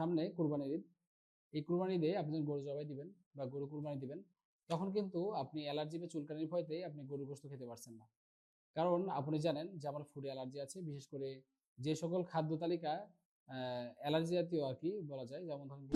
সামনে কুরবানির ঈদ। এই কুরবানি ঈদে আপনি যখন গরু জবাই দিবেন বা গরু কুরবানি দিবেন, তখন কিন্তু আপনি অ্যালার্জি বা চুলকানির ভয়তে আপনি গরু গোস্ত খেতে পারছেন না। কারণ আপনি জানেন যে আমার ফুড অ্যালার্জি আছে, বিশেষ করে যে সকল খাদ্য তালিকা অ্যালার্জি জাতীয় আর কি বলা যায়, যেমন ধরেন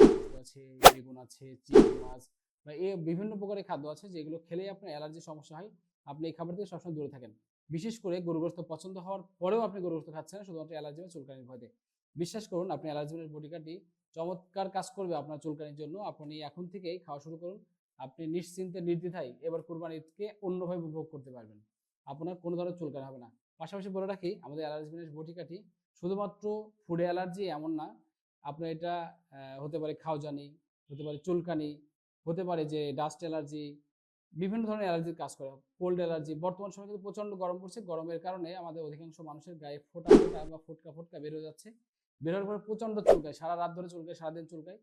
আছে, বেগুন আছে, চিংড়ি মাছ বা এ বিভিন্ন প্রকারের খাদ্য আছে যেগুলো খেলে আপনার অ্যালার্জির সমস্যা হয়। আপনি এই খাবার থেকে সবসময় দূরে থাকেন। বিশেষ করে গরুগ্রস্ত পছন্দ হওয়ার পরেও আপনি গরুগ্রস্ত খাচ্ছেন শুধুমাত্র অ্যালার্জি বা চুলকানির ভয়তে। বিশ্বাস করুন, আপনি অ্যালার্জি বডিকাটি চমৎকার কাজ করবে আপনার চুলকানির জন্য। আপনি এখন থেকেই খাওয়া শুরু করুন। আপনি নিশ্চিন্তে, নির্দ্বিধায় এবার কুরবানি ঈদকে অন্যভাবে উপভোগ করতে পারবেন। আপনার কোনো ধরনের চুলকানি হবে না। পাশাপাশি বলে রাখি, আমাদের অ্যালার্জি বিনাশ বটিকাটি শুধুমাত্র ফুড অ্যালার্জি এমন না, আপনার এটা হতে পারে খাওজানি হতে পারে চুলকানি, হতে পারে যে ডাস্ট অ্যালার্জি, বিভিন্ন ধরনের অ্যালার্জির কাজ করে। কোল্ড অ্যালার্জি, বর্তমান সময় কিন্তু প্রচণ্ড গরম পড়ছে। গরমের কারণে আমাদের অধিকাংশ মানুষের গায়ে ফোটা ফোটা বা ফোটকা ফোটকা বেরো যাচ্ছে। বের হওয়ার পরে প্রচণ্ড চুলকায়, সারা রাত ধরে চুলকায়, সারাদিন চুলকায়।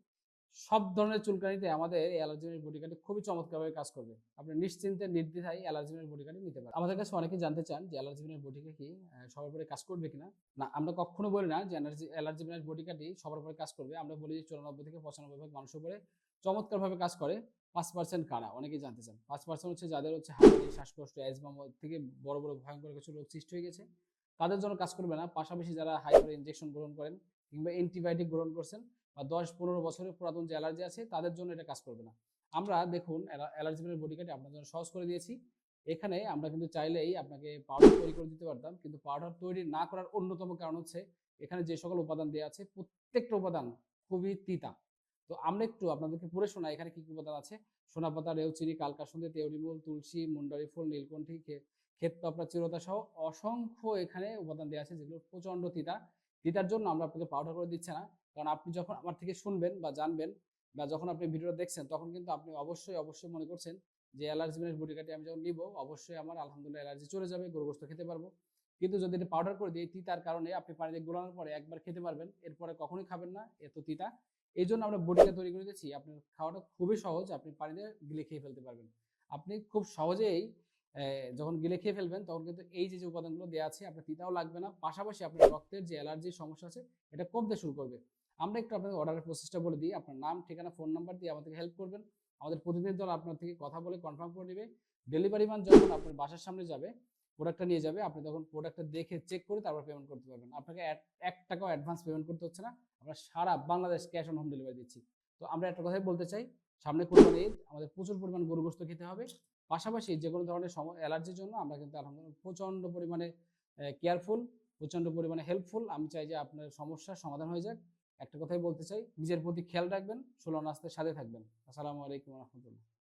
সব ধরনের চুলকানিতে আমাদের এই অ্যালার্জিনের খুবই চমৎকারভাবে কাজ করবে। আপনি নিশ্চিন্তে, নির্দ্বিধায় অ্যালার্জিনের বডিকাটি নিতে পারেন। আমাদের কাছে অনেকে জানতে চান যে অ্যালার্জিনের বডিকা কি সবার উপরে কাজ করবে কিনা? না, আমরা কখনো বলি না যে অ্যালার্জি অ্যালার্জিনের বডিকাটি সবার উপরে কাজ করবে। আমরা বলি যে চুরানব্বই থেকে পঁচানব্বই ভাগ মানুষের উপরে চমৎকারভাবে কাজ করে। পাঁচ পার্সেন্ট কারা? অনেকেই জানতে চান। পাঁচ পার্সেন্ট হচ্ছে যাদের হচ্ছে হাঁপানি শ্বাসকষ্ট অ্যাজমা থেকে বড় বড় ভয়ঙ্কর কিছু রোগ সৃষ্টি হয়ে গেছে। তাদের জন্য কাজ করবে না। পাশাপাশি যারা হাই করে ইনজেকশন গ্রহণ করেন কিংবা অ্যান্টিবায়োটিক গ্রহণ করছেন বা দশ পনেরো বছরের পুরাতন যে অ্যালার্জি আছে, তাদের জন্য এটা কাজ করবে না। আমরা দেখুন অ্যালার্জিনের বডি কাটে, আপনার জন্য সহজ করে দিয়েছি। এখানে আমরা কিন্তু চাইলেই আপনাকে পাউডার তৈরি করে দিতে পারতাম, কিন্তু পাউডার তৈরি না করার অন্যতম কারণ হচ্ছে, এখানে যে সকল উপাদান দেওয়া আছে, প্রত্যেকটা উপাদান খুবই তিতা। তো আমরা একটু আপনাদেরকে পড়ে শোনা এখানে কি কি উপাদান আছে? সোনাপাতা রেউচিনি কালকাসন্দে তেওরিমূল তুলসী, মুন্ডারি, ফুল, নীলকণ্ঠী খে- ক্ষেত চিরতা সহ অসংখ্য এখানে উপাদান দেওয়া আছে, যেগুলো প্রচণ্ড তিতা। তিতার জন্য আমরা আপনাকে পাউডার করে দিচ্ছে না। কারণ আপনি যখন আমার থেকে শুনবেন বা জানবেন বা যখন আপনি ভিডিওটা দেখছেন, তখন কিন্তু আপনি অবশ্যই অবশ্যই মনে করছেন যে অ্যালার্জি মিনের বডিকাটি আমি যখন নিব, অবশ্যই আমার আলহামদুলিল্লাহ অ্যালার্জি চলে যাবে গরু গোস্ত খেতে পারব। কিন্তু যদি এটা পাউডার করে দিই, তিতার কারণে আপনি পানিতে গোলানোর পরে একবার খেতে পারবেন, এরপরে কখনোই খাবেন না, এত তিতা। এই জন্য আমরা বডিটা তৈরি করে দিচ্ছি আপনার খাওয়াটা খুবই সহজ, আপনি পানিতে গিলে খেয়ে ফেলতে পারবেন। আপনি খুব সহজেই যখন গিলে খেয়ে ফেলবেন, তখন কিন্তু এই যে যে উপাদানগুলো দেওয়া আছে, আপনার তিতাও লাগবে না। পাশাপাশি আপনার রক্তের যে অ্যালার্জির সমস্যা আছে, এটা কমতে শুরু করবে। আমরা একটু আপনাদের অর্ডারের প্রসেসটা বলে দিই। আপনার নাম, ঠিকানা ফোন নাম্বার দিয়ে আমাদেরকে হেল্প করবেন। আমাদের প্রতিনিধি দল আপনার থেকে কথা বলে কনফার্ম করে নেবে। ডেলিভারি মান যখন আপনার বাসার সামনে যাবে প্রোডাক্টটা নিয়ে যাবে, আপনি তখন প্রোডাক্টটা দেখে চেক করে তারপর পেমেন্ট করতে পারবেন। আপনাকে এক টাকাও অ্যাডভান্স পেমেন্ট করতে হচ্ছে না। আমরা সারা Bangladesh cash on home delivery দিচ্ছি। তো আমরা একটা কথাই বলতে চাই, সামনে কোরবানি ঈদ আমাদের প্রচুর পরিমাণ গরু গোস্ত খেতে হবে। পাশাপাশি যে কোনো ধরনের অ্যালার্জির জন্য আমরা কিন্তু আলহামদুলিল্লাহ প্রচণ্ড পরিমাণে কেয়ারফুল প্রচণ্ড পরিমাণে হেল্পফুল আমি চাই যে আপনার সমস্যার সমাধান হয়ে যাক। একটা কথাই বলতে চাই, নিজের প্রতি খেয়াল রাখবেন, ষোলো নাস্তের সাথে থাকবেন। আসসালামু আলাইকুম রহমতুল্লাহ।